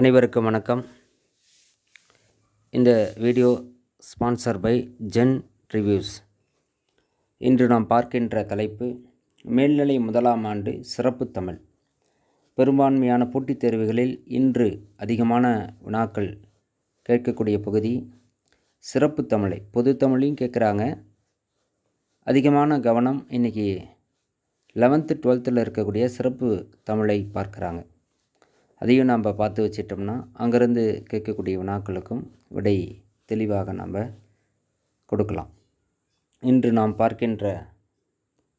அனைவருக்கும் வணக்கம். இந்த video sponsor by Zen Reviews. இன்று நாம் பார்க்கின்ற தலைப்பு மேல்நிலை முதலாம் ஆண்டு சிறப்பு தமிழ். பெரும்பான்மையான போட்டித் தேர்வுகளில் இன்று அதிகமான வினாக்கள் கேட்கக்கூடிய பகுதி சிறப்பு தமிழை. பொது தமிழையும் கேட்குறாங்க. அதிகமான கவனம் இன்றைக்கி லெவன்த்து டுவெல்த்தில் இருக்கக்கூடிய சிறப்பு தமிழை பார்க்குறாங்க. அதையும் நாம் பார்த்து வச்சிட்டோம்னா அங்கேருந்து கேட்கக்கூடிய வினாக்களுக்கும் விடை தெளிவாக நம்ம கொடுக்கலாம். இன்று நாம் பார்க்கின்ற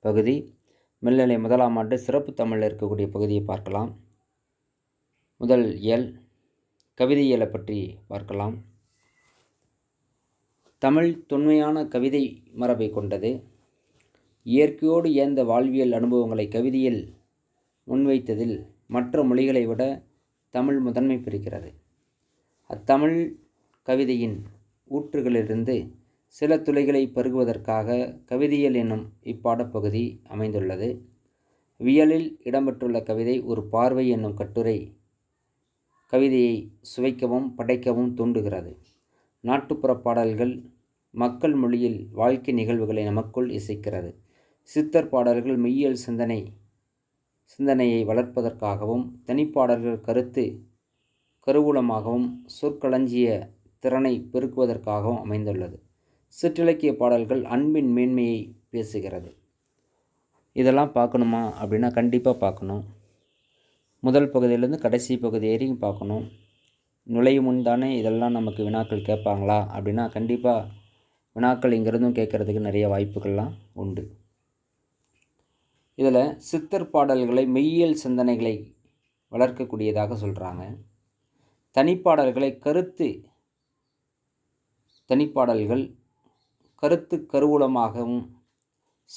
பகுதி மேல்நிலை முதலாம் ஆண்டு சிறப்பு தமிழில் இருக்கக்கூடிய பகுதியை பார்க்கலாம். முதல் இயல் கவிதையியலை பற்றி பார்க்கலாம். தமிழ் தொன்மையான கவிதை மரபை கொண்டது. இயற்கையோடு ஏந்த வாழ்வியல் அனுபவங்களை கவிதையில் முன்வைத்ததில் மற்ற மொழிகளை விட தமிழ் முதன்மை பெறுகிறது அத்தமிழ் கவிதையின் ஊற்றுகளிலிருந்து சில துளைகளை பருகுவதற்காக கவிதையல் என்னும் இப்பாடப்பகுதி அமைந்துள்ளது. வியலில் இடம்பெற்றுள்ள கவிதை ஒரு பார்வை என்னும் கட்டுரை கவிதையை சுவைக்கவும் படைக்கவும் தூண்டுகிறது. நாட்டுப்புற பாடல்கள் மக்கள் மொழியில் வாழ்க்கை நிகழ்வுகளை நமக்குள் இசைக்கிறது. சித்தர் பாடல்கள் மெய்யியல் சிந்தனை சிந்தனையை வளர்ப்பதற்காகவும் தனிப்பாடல்கள் கருத்து கருவூலமாகவும் சொற்களஞ்சிய திறனை பெருக்குவதற்காகவும் அமைந்துள்ளது. சிற்றிலக்கிய பாடல்கள் அன்பின் மேன்மையை பேசுகிறது. இதெல்லாம் பார்க்கணுமா அப்படின்னா கண்டிப்பாக பார்க்கணும். முதல் பகுதியிலேருந்து கடைசி பகுதி வரைக்கும் பார்க்கணும். நுழையும் முன் தானே இதெல்லாம் நமக்கு வினாக்கள் கேட்பாங்களா அப்படின்னா கண்டிப்பாக வினாக்கள் இங்கிருந்தும் கேட்குறதுக்கு நிறைய வாய்ப்புகள்லாம் உண்டு. இதில் சித்தர் பாடல்களை மெய்யியல் சிந்தனைகளை வளர்க்கக்கூடியதாக சொல்கிறாங்க. தனிப்பாடல்களை கருத்து தனிப்பாடல்கள் கருத்து கருவூலமாகவும்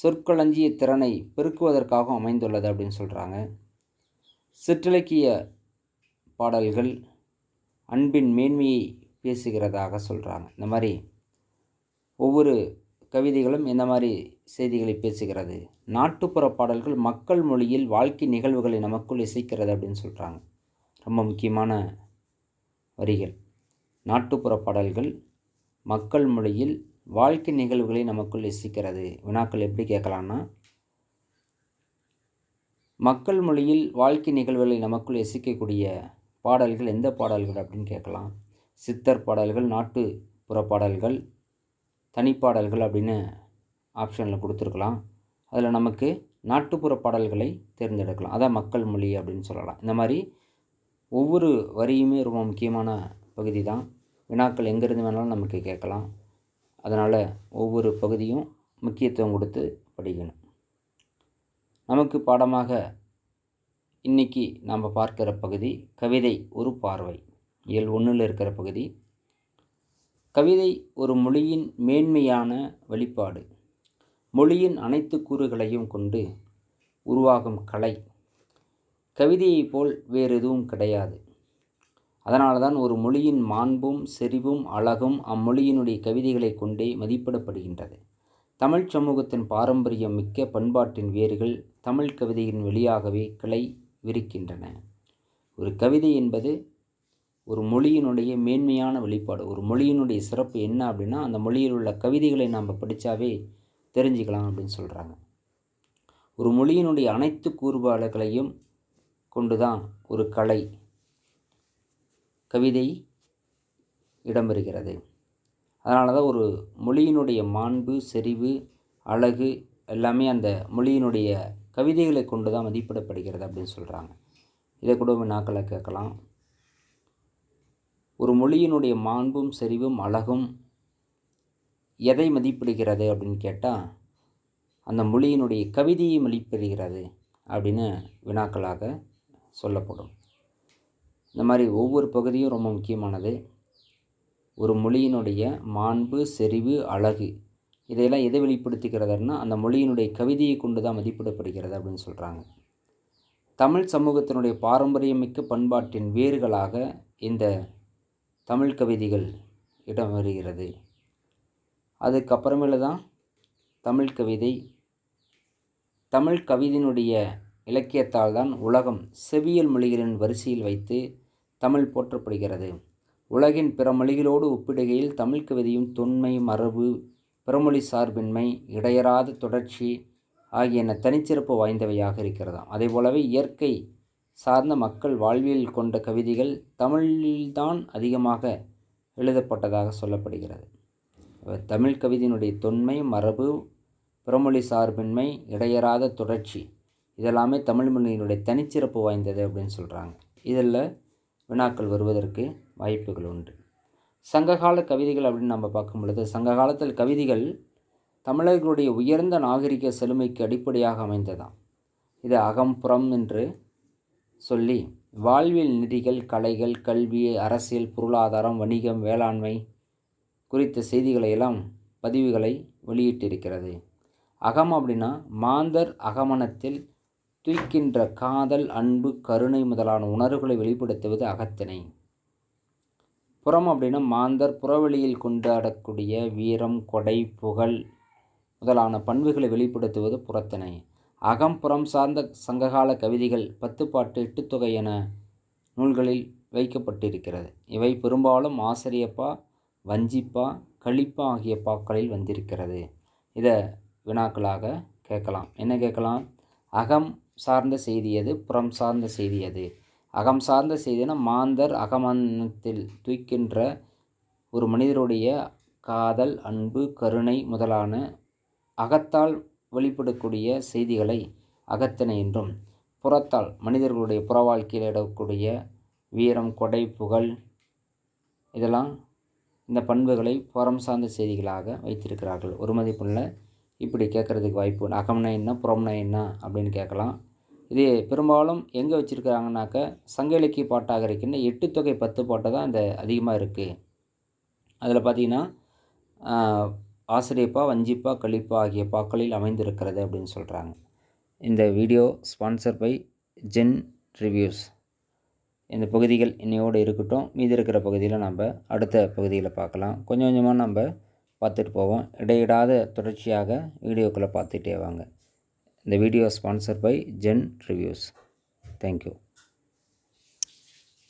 சொற்களஞ்சிய திறனை பெருக்குவதற்காகவும் அமைந்துள்ளது அப்படின்னு சொல்கிறாங்க. சிற்றிலக்கிய பாடல்கள் அன்பின் மேன்மையை பேசுகிறதாக சொல்கிறாங்க. இந்த மாதிரி ஒவ்வொரு கவிதைகளும் இந்த மாதிரி செய்திகளை பேசுகிறது. நாட்டுப்புற பாடல்கள் மக்கள் மொழியில் வாழ்க்கை நிகழ்வுகளை நமக்குள் இசைக்கிறது அப்படின்னு சொல்கிறாங்க ரொம்ப முக்கியமான வரிகள். நாட்டுப்புற பாடல்கள் மக்கள் மொழியில் வாழ்க்கை நிகழ்வுகளை நமக்குள் இசைக்கிறது. வினாக்கள் எப்படி கேட்கலான்னா மக்கள் மொழியில் வாழ்க்கை நிகழ்வுகளை நமக்குள் இசைக்கக்கூடிய பாடல்கள் எந்த பாடல்கள் அப்படின்னு கேட்கலாம். சித்தர் பாடல்கள் நாட்டுப்புற பாடல்கள் தனிப்பாடல்கள் அப்படின்னு ஆப்ஷனில் கொடுத்துருக்கலாம். அதில் நமக்கு நாட்டுப்புற பாடல்களை தேர்ந்தெடுக்கலாம். அதான் மக்கள் மொழி அப்படின்னு சொல்லலாம். இந்த மாதிரி ஒவ்வொரு வரியுமே ரொம்ப முக்கியமான பகுதி தான் வினாக்கள் எங்கேருந்து வேணாலும் நமக்கு கேட்கலாம். அதனால் ஒவ்வொரு பகுதியும் முக்கியத்துவம் கொடுத்து படிக்கணும். நமக்கு பாடமாக இன்றைக்கி நாம் பார்க்கிற பகுதி கவிதை ஒரு பார்வை. இயல் ஒன்றில் இருக்கிற பகுதி. கவிதை ஒரு மொழியின் மேன்மையான வெளிப்பாடு. மொழியின் அனைத்து கூறுகளையும் கொண்டு உருவாகும் கலை. கவிதையைப் போல் வேறு எதுவும் கிடையாது. அதனால தான் ஒரு மொழியின் மாண்பும் செறிவும் அழகும் அம்மொழியினுடைய கவிதைகளை கொண்டே மதிப்பிடப்படுகின்றது. தமிழ் சமூகத்தின் பாரம்பரியம் மிக்க பண்பாட்டின் வேர்கள் தமிழ் கவிதையின் வெளியாகவே கிளை விரிக்கின்றன. ஒரு கவிதை என்பது ஒரு மொழியினுடைய மேன்மையான வெளிப்பாடு. ஒரு மொழியினுடைய சிறப்பு என்ன அப்படின்னா அந்த மொழியில் உள்ள கவிதைகளை நாம் படித்தாவே தெரிஞ்சுக்கலாம் அப்படின்னு சொல்கிறாங்க ஒரு மொழியினுடைய அனைத்து கூறுபாடுகளையும் கொண்டு தான் ஒரு கலை கவிதை இடம்பெறுகிறது. அதனால தான் ஒரு மொழியினுடைய மாண்பு செறிவு அழகு எல்லாமே அந்த மொழியினுடைய கவிதைகளை கொண்டு தான் மதிப்பிடப்படுகிறது அப்படின்னு சொல்கிறாங்க இதை கூட வினாக்களை கேட்கலாம். ஒரு மொழியினுடைய மாண்பும் செறிவும் அழகும் எதை மதிப்பிடுகிறது அப்படின்னு கேட்டால் அந்த மொழியினுடைய கவிதையை மதிப்பிடுகிறது அப்படின்னு வினாக்களாக சொல்லப்படும். இந்த மாதிரி ஒவ்வொரு பகுதியும் ரொம்ப முக்கியமானது. ஒரு மொழியினுடைய மாண்பு செறிவு அழகு இதையெல்லாம் எதை வெளிப்படுத்துகிறதுனா அந்த மொழியினுடைய கவிதையை கொண்டு தான் மதிப்பிடப்படுகிறது அப்படின்னு சொல்கிறாங்க தமிழ் சமூகத்தினுடைய பாரம்பரியமிக்க பண்பாட்டின் வேர்களாக இந்த தமிழ் கவிதைகள் இடம் வருகிறது. அதுக்கப்புறமேல தான் தமிழ் கவிதை. தமிழ் கவிதையினுடைய இலக்கியத்தால் தான் உலகம் செவியல் மொழிகளின் வரிசையில் வைத்து தமிழ் போற்றப்படுகிறது. உலகின் பிற மொழிகளோடு ஒப்பிடுகையில் தமிழ் கவிதையும் தொன்மை மரபு பிறமொழி சார்பின்மை இடையறாத தொடர்ச்சி ஆகியன தனிச்சிறப்பு வாய்ந்தவையாக இருக்கிறதாம். அதே போலவே இயற்கை சார்ந்த மக்கள் வாழ்வியல் கொண்ட கவிதைகள் தமிழில்தான் அதிகமாக எழுதப்பட்டதாக சொல்லப்படுகிறது. தமிழ் கவிதையினுடைய தொன்மை மரபு பிறமொழி சார்பின்மை இடையறாத தொடர்ச்சி இதெல்லாமே தமிழ் மொழியினுடைய தனிச்சிறப்பு வாய்ந்தது அப்படின்னு சொல்கிறாங்க இதில் வினாக்கள் வருவதற்கு வாய்ப்புகள் உண்டு. சங்ககால கவிதைகள் அப்படின்னு நம்ம பார்க்கும் பொழுது சங்க காலத்தில் கவிதைகள் தமிழர்களுடைய உயர்ந்த நாகரிக செழுமைக்கு அடிப்படையாக அமைந்ததாம். இது அகம்புறம் என்று சொல்லி வாழ்வியல் நிதிகள் கலைகள் கல்வி அரசியல் பொருளாதாரம் வணிகம் வேளாண்மை குறித்த செய்திகளை எல்லாம் பதிவுகளை வெளியிட்டிருக்கிறது. அகம் அப்படின்னா மாந்தர் அகமனத்தில் தூய்க்கின்ற காதல் அன்பு கருணை முதலான உணர்வுகளை வெளிப்படுத்துவது அகத்தினை புறம் அப்படின்னா மாந்தர் புறவெளியில் கொண்டாடக்கூடிய வீரம் கொடை புகழ் முதலான பண்புகளை வெளிப்படுத்துவது புறத்தினை அகம்புறம் சார்ந்த சங்ககால கவிதைகள் பத்துப்பாட்டு எட்டுத்தொகை என நூல்களில் வைக்கப்பட்டிருக்கிறது. இவை பெரும்பாலும் ஆசிரியப்பா வஞ்சிப்பா களிப்பா ஆகிய பாக்களில் வந்திருக்கிறது. இதை வினாக்களாக கேட்கலாம். என்ன கேட்கலாம்? அகம் சார்ந்த செய்தி எது? புறம் சார்ந்த செய்தி எது? அகம் சார்ந்த செய்தினா மாந்தர் அகமனத்தில் தூக்கின்ற ஒரு மனிதருடைய காதல் அன்பு கருணை முதலான அகத்தால் வெளிப்படக்கூடிய செய்திகளை அகத்தினை என்றும் புறத்தால் மனிதர்களுடைய புற வாழ்க்கையில் இடக்கூடிய வீரம் கொடை புகழ் இதெல்லாம் இந்த பண்புகளை புறம் சார்ந்த செய்திகளாக வைத்திருக்கிறார்கள். ஒரு மதிப்புள்ள இப்படி கேட்குறதுக்கு வாய்ப்பு அகம்னா என்ன புறம்னா என்ன அப்படின்னு கேட்கலாம். இது பெரும்பாலும் எங்கே வச்சுருக்கிறாங்கனாக்க சங்க இலக்கிய பாட்டாக இருக்கின்ற எட்டு தொகை பத்து பாட்டை தான் இந்த அதிகமாக இருக்குது அதில் பார்த்திங்கன்னா ஆசிரியப்பா வஞ்சிப்பா கழிப்பா ஆகிய பாக்களில் அமைந்திருக்கிறது அப்படின்னு சொல்கிறாங்க இந்த video sponsor by Zen Reviews இந்த பகுதிகள் இன்னையோடு இருக்கட்டும் மீதி இருக்கிற பகுதியில் நம்ம அடுத்த பகுதியில் பார்க்கலாம். கொஞ்சம் கொஞ்சமாக நம்ம பார்த்துட்டு போவோம். இடையிடாத தொடர்ச்சியாக வீடியோக்களை பார்த்துட்டே வாங்க. இந்த video sponsor by Zen Reviews thank you